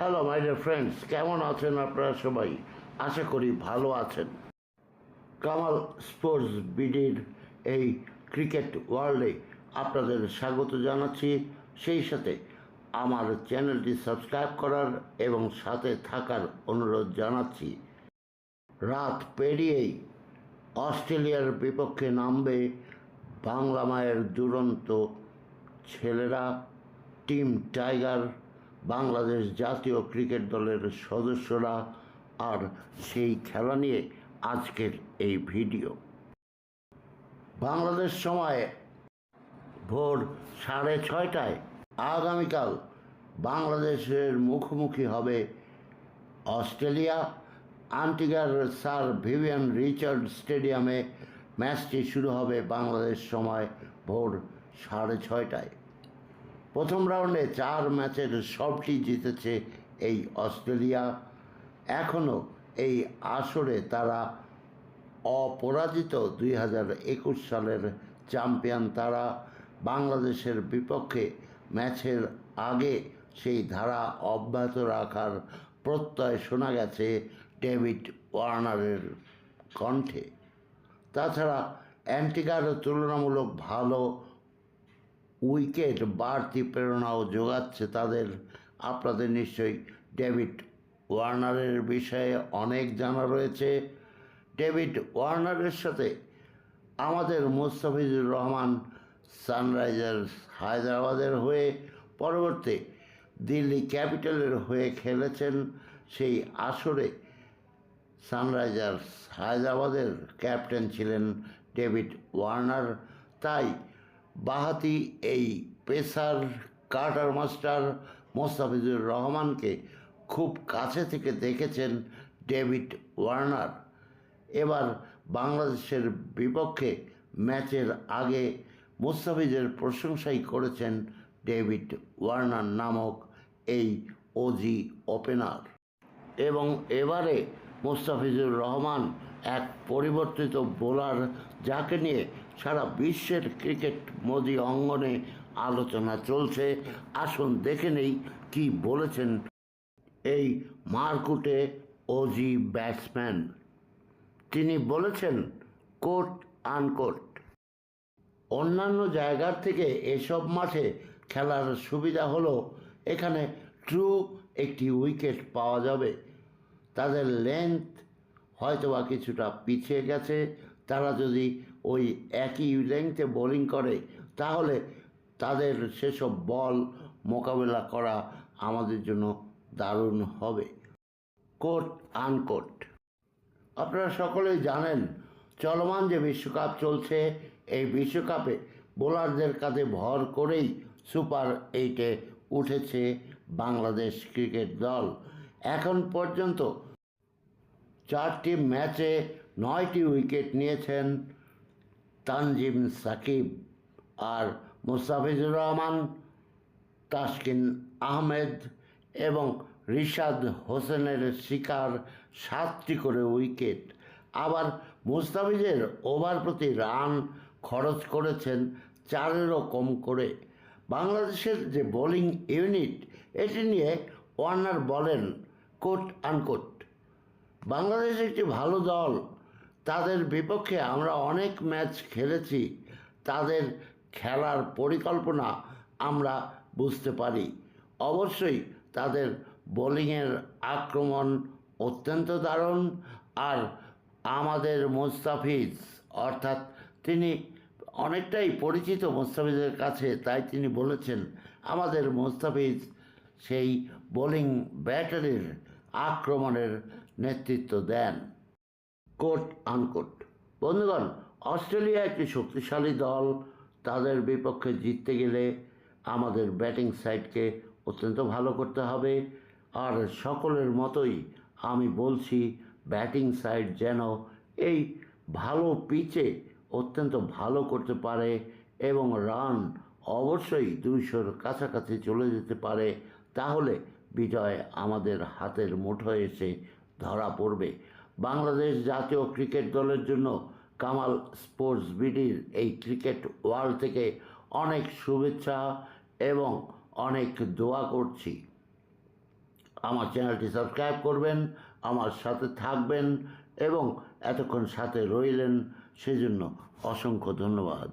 Hello my dear friends কেমন আছেন আপনারা সবাই? আশা করি ভালো আছেন। কামাল স্পোর্টস বিডির এই ক্রিকেট ওয়ার্ল্ডে আপনাদের স্বাগত জানাচ্ছি। সেই সাথে আমার চ্যানেলটি সাবস্ক্রাইব করার এবং সাথে থাকার অনুরোধ জানাচ্ছি। রাত পেরিয়েই অস্ট্রেলিয়ার বিপক্ষে নামবে বাংলা মায়ের দুরন্ত ছেলেরা, টিম টাইগার বাংলাদেশ জাতীয় ক্রিকেট দলের সদস্যরা আর সেই খেলা নিয়ে আজকের এই ভিডিও। বাংলাদেশ সময়ে ভোর সাড়ে ছয়টায়। আগামীকাল বাংলাদেশের মুখোমুখি হবে অস্ট্রেলিয়া। আন্টিগার স্যার ভিভিয়ান রিচার্ড স্টেডিয়ামে ম্যাচটি শুরু হবে বাংলাদেশ সময় ভোর সাড়ে ছয়টায়। প্রথম রাউন্ডে চার ম্যাচের সবটি জিতেছে এই অস্ট্রেলিয়া। এখনও এই আসরে তারা অপরাজিত দুই হাজার একুশ সালের চ্যাম্পিয়ন। তারা বাংলাদেশের বিপক্ষে ম্যাচের আগে সেই ধারা অব্যাহত রাখার প্রত্যয় শোনা গেছে ডেভিড ওয়ার্নারের কণ্ঠে। তাছাড়া অ্যান্টিকার তুলনামূলক ভালো উইকেট, বাড়তি প্রেরণাও যোগাচ্ছে তাদের। আপনাদের নিশ্চয়ই ডেভিড ওয়ার্নারের বিষয়ে অনেক জানা রয়েছে। ডেভিড ওয়ার্নারের সাথে আমাদের মুস্তাফিজুর রহমান সানরাইজার্স হায়দ্রাবাদের হয়ে পরবর্তী দিল্লি ক্যাপিটালের হয়ে খেলেছেন সেই আসরে সানরাইজার্স হায়দ্রাবাদের ক্যাপ্টেন ছিলেন ডেভিড ওয়ার্নার। তাই বাহাতি এই পেসার কার্টার মাস্টার মোস্তাফিজুর রহমানকে খুব কাছে থেকে দেখেছেন ডেভিড ওয়ার্নার। এবার বাংলাদেশের বিপক্ষে ম্যাচের আগে মুস্তাফিজের প্রশংসাই করেছেন ডেভিড ওয়ার্নার নামক এই ওজি ওপেনার। এবং এবারে মোস্তাফিজুর রহমান এক পরিবর্তিত বোলার যাকে নিয়ে সারা বিশ্বের ক্রিকেট মোদি অঙ্গনে আলোচনা চলছে। আসুন দেখে নেই কি বলেছেন এই মারকুটে ওজি ব্যাটসম্যান। তিনি বলেছেন, কোট আনকোট। অন্যান্য জায়গার থেকে এসব মাঠে খেলার সুবিধা হলো, এখানে ট্রু একটি উইকেট পাওয়া যাবে। তাদের লেন্থ হয়তোবা কিছুটা পিছিয়ে গেছে। তারা যদি ওই একই লেংথে বোলিং করে, তাহলে তাদের সেসব বল মোকাবেলা করা আমাদের জন্য দারুণ হবে। কোট আনকোট আপনারা সকলেই জানেন, চলমান যে বিশ্বকাপ চলছে, এই বিশ্বকাপে বোলারদের কাছে ভর করেই সুপার এইটে উঠেছে বাংলাদেশ ক্রিকেট দল। এখন পর্যন্ত চারটি ম্যাচে নয়টি উইকেট নিয়েছেন তানজিম সাকিব আর মুস্তাফিজুর রহমান, তাসকিন আহমেদ এবং রিশাদ হোসেনের শিকার সাতটি করে উইকেট। আবার মুস্তাফিজের ওভার প্রতি রান খরচ করেছেন চারেরও কম করে। বাংলাদেশের যে বোলিং ইউনিট, এটি নিয়ে ওয়ার্নার বলেন কোট আনকোট। বাংলাদেশ একটি ভালো দল তাদের বিপক্ষে আমরা অনেক ম্যাচ খেলেছি। তাদের খেলার পরিকল্পনা আমরা বুঝতে পারি। অবশ্যই তাদের বোলিংয়ের আক্রমণ অত্যন্ত দারুণ আর আমাদের মোস্তাফিজ, অর্থাৎ তিনি অনেকটাই পরিচিত মোস্তাফিজের কাছে, তাই তিনি বলেছেন, আমাদের মোস্তাফিজ সেই বোলিং ব্যাটারির আক্রমণের নেতৃত্ব দেন। কোট আনকোট বন্ধুগণ, অস্ট্রেলিয়া একটি শক্তিশালী দল, তাদের বিপক্ষে জিততে গেলে আমাদের ব্যাটিং সাইডকে অত্যন্ত ভালো করতে হবে। আর সকলের মতোই আমি বলছি, ব্যাটিং সাইড যেন এই ভালো পিচে অত্যন্ত ভালো করতে পারে এবং রান অবশ্যই দুইশোর কাছাকাছি চলে যেতে পারে, তাহলে বিজয় আমাদের হাতের মুঠোয় এসে ধরা পড়বে। বাংলাদেশ জাতীয় ক্রিকেট দলের জন্য কামাল স্পোর্টস বিডির এই ক্রিকেট ওয়ার্ল্ড থেকে অনেক শুভেচ্ছা এবং অনেক দোয়া করছি। আমার চ্যানেলটি সাবস্ক্রাইব করবেন, আমার সাথে থাকবেন এবং এতক্ষণ সাথে রইলেন, সেজন্য অসংখ্য ধন্যবাদ।